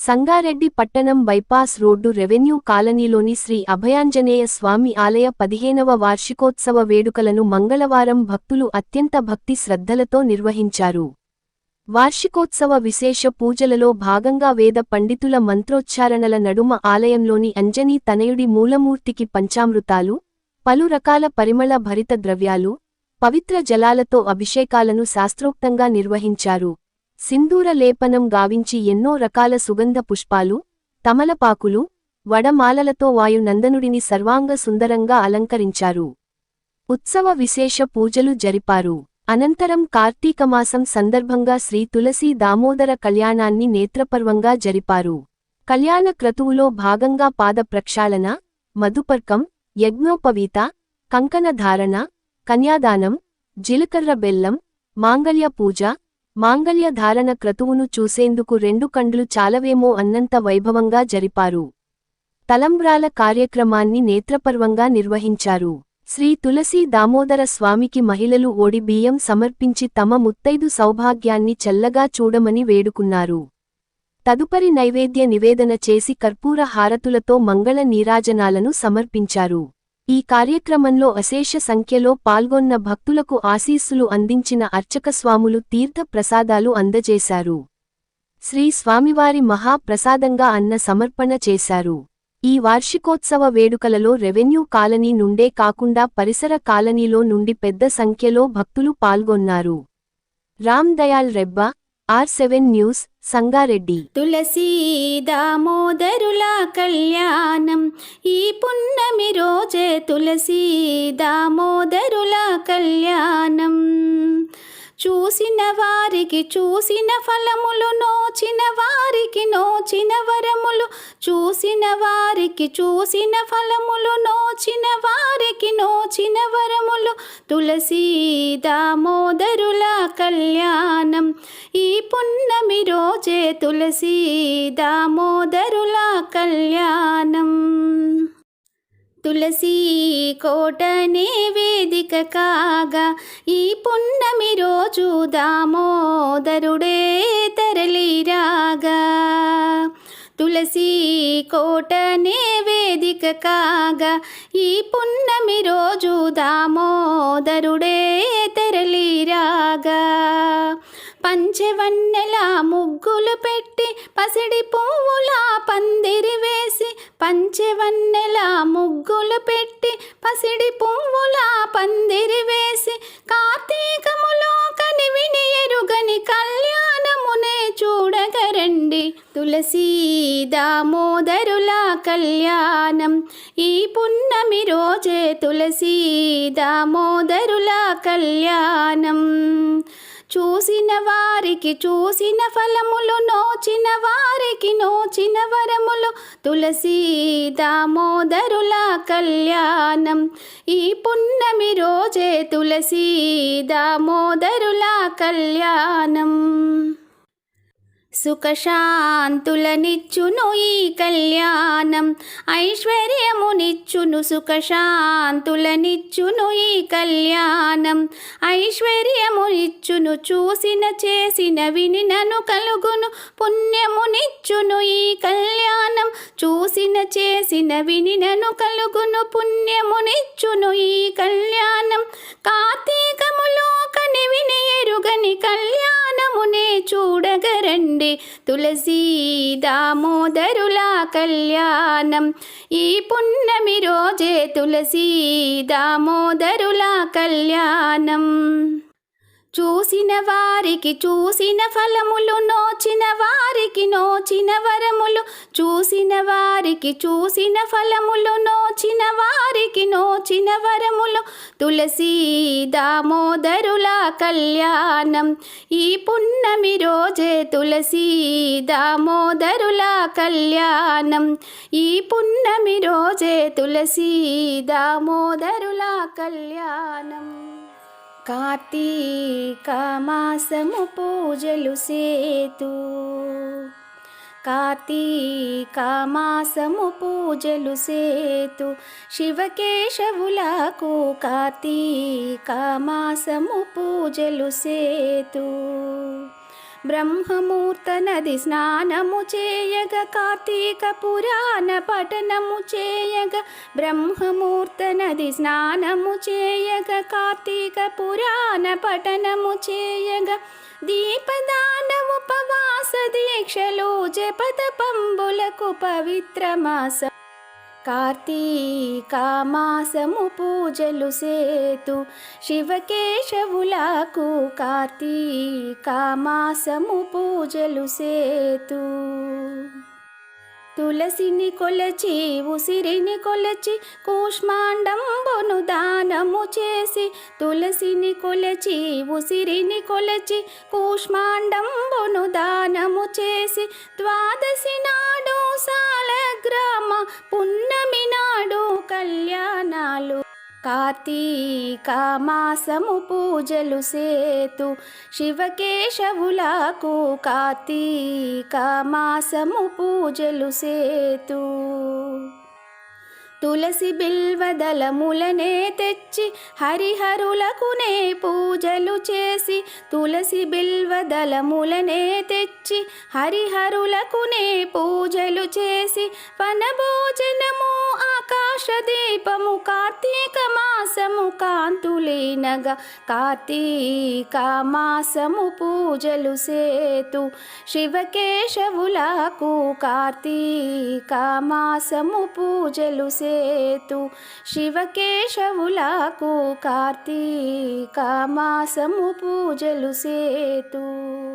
సంగారెడ్డి పట్టణం bypass road revenue కాలనీలోని శ్రీ అభయాంజనేయ స్వామి ఆలయ పదిహేనవ వార్షికోత్సవ వేడుకలను మంగళవారం భక్తులు అత్యంత భక్తి శ్రద్ధలతో నిర్వహించారు. వార్షికోత్సవ విశేష పూజలలో భాగంగా వేద పండితుల మంత్రోచ్చారణల నడుమ ఆలయంలోని అంజనీ తనయుడి మూలమూర్తికి పంచామృతాలు పలు రకాల పరిమళ భరిత ద్రవ్యాలు పవిత్ర జలాలతో అభిషేకాలను శాస్త్రోక్తంగా నిర్వహించారు. సింధూర లేపనం గావించి ఎన్నో రకాల సుగంధ పుష్పాలు తమలపాకులు వడమాలలతో వాయునందనుడిని సర్వాంగ సుందరంగా అలంకరించారు. ఉత్సవ విశేష పూజలు జరిపారు. అనంతరం కార్తీకమాసం సందర్భంగా శ్రీ తులసీ దామోదర కళ్యాణాన్ని నేత్రపర్వంగా జరిపారు. కళ్యాణ క్రతువులో భాగంగా పాద ప్రక్షాళన మధుపర్కం యజ్ఞోపవీత కంకణధారణ కన్యాదానం జిలకర్ర బెల్లం మాంగళ్య పూజ మాంగళ్య ధారణ క్రతువును చూసేందుకు రెండు కండ్లు చాలవేమో అన్నంత వైభవంగా జరిపారు. తలంబ్రాల కార్యక్రమాన్ని నేత్రపర్వంగా నిర్వహించారు. శ్రీ తులసీ దామోదర స్వామికి మహిళలు ఓడి బియ్యం సమర్పించి తమ ముత్తైదు సౌభాగ్యాన్ని చల్లగా చూడమని వేడుకున్నారు. తదుపరి నైవేద్య నివేదన చేసి కర్పూర హారతులతో మంగళ నీరాజనాలను సమర్పించారు. ఈ కార్యక్రమంలో అశేష సంఖ్యలో పాల్గొన్న భక్తులకు ఆశీస్సులు అందించిన అర్చక స్వాములు తీర్థ ప్రసాదాలు అందజేశారు. శ్రీ స్వామివారి మహాప్రసాదంగా అన్న సమర్పణ చేశారు. ఈ వార్షికోత్సవ వేడుకలలో రెవెన్యూ కాలనీ నుండే కాకుండా పరిసర కాలనీలో నుండి పెద్ద సంఖ్యలో భక్తులు పాల్గొన్నారు. Ram Dayal Rebba R seven news Sangareddy. Tulasi దామోదరుల కళ్యాణం ఈ పున్నమి రోజే తులసీ దామోదరుల కళ్యాణం. చూసిన వారికి చూసిన ఫలములు నోచిన వారికి నోచిన వరములు. చూసిన వారికి చూసిన ఫలములు నోచిన వారికి నోచిన వరములు. తులసీ దామోదరుల కళ్యాణం. ఈ పున్నమి రోజే తులసీ దామోదరుల కళ్యాణం. తులసీ కోటనే వేదిక కాగా. ఈ పున్నమి రోజు దామోదరుడే తరలిరాగా తులసీ కోటనే వేదిక కాగా ఈ పున్నమి రోజు దామోదరుడే తరలిరాగా పంచవన్నెల ముగ్గులు పెట్టి పసిడి పువ్వుల పందిరి వేసి పంచవన్నెల ముగ్గులు పెట్టి పసిడి పువ్వుల పందిరి వేసి కార్తీకములో కనివిని తులసీ దామోదరుల కళ్యాణం. ఈ పున్నమి రోజే తులసీ దామోదరుల కళ్యాణం. చూసిన వారికి చూసిన ఫలములు నోచిన వారికి నోచిన వరములు తులసీ దామోదరుల కళ్యాణం. ఈ పున్నమి రోజే తులసీ దామోదరుల కళ్యాణం. సుఖశాంతులనిచ్చును ఈ కళ్యాణం. ఐశ్వర్యమునిచ్చును సుఖశాంతులనిచ్చును ఈ కళ్యాణం. ఐశ్వర్యమునిచ్చును చూసిన చేసిన వినినను కలుగును. పుణ్యమునిచ్చును ఈ కళ్యాణం. చూసిన చేసిన వినినను కలుగును. పుణ్యమునిచ్చును ఈ కళ్యాణం. కార్తీకములో కనివిని ఎరుగని కళ్యాణమునే చూడగరండి. తులసీ దామోదరుల కళ్యాణం. ఈ పున్నమి రోజే తులసీ దామోదరుల కళ్యాణం. చూసిన వారికి చూసిన ఫలములు నోచిన వారికి నోచిన వరములు. చూసిన వారికి చూసిన ఫలములు నోచిన వారికి నోచిన వరములు. తులసీ దామోదరుల కళ్యాణం ఈ పున్నమి రోజే. తులసీ దామోదరుల కళ్యాణం ఈ పున్నమి రోజే. తులసీ దామోదరుల కళ్యాణం. కార్తీక మాసము పూజలు సేతు. కార్తీక మాసము పూజలు సేతు. శివకేశవులకు కార్తీక మాసము పూజలు సేతు. బ్రహ్మమూర్త నది స్నానము చేయగ కార్తీక పురాణ పఠనము చేయగ బ్రహ్మమూర్త నది స్నానము చేయగ కార్తీక పురాణ పఠనము చేయగ. దీపదాన ఉపవాస దీక్షలు జపతపంబులకు పవిత్ర మాస కార్తీకామాసము పూజలు సేతు శివకేశవులకు కార్తీకామాసము పూజలు సేతు. తులసిని కొలచి ఉసిరిని కొలచి కూష్మాండంబును దానము చేసి తులసిని కొలచి ఉసిరిని కొలచి కూష్మాండంబును దానము చేసి ద్వాదశి నాడు సాలగ్రామ పున్నమి నాడు కళ్యాణాలు కార్తీక మాసము పూజలు సేతు శివకేశవులకు కార్తీక మాసము పూజలు సేతు. తులసి బిల్వదలములనే తెచ్చి హరిహరులకునే పూజలు చేసి తులసి బిల్వదలములనే తెచ్చి హరిహరులకునే పూజలు చేసి వనభోజనము ఆ దీపము కార్తీక మాసము కాంతులేనగా కార్తీక మాసము పూజలు సేతు. శివకేశవులకు కార్తీక మాసము పూజలు సేతు. శివకేశవులకు కార్తీక మాసము పూజలు సేతు.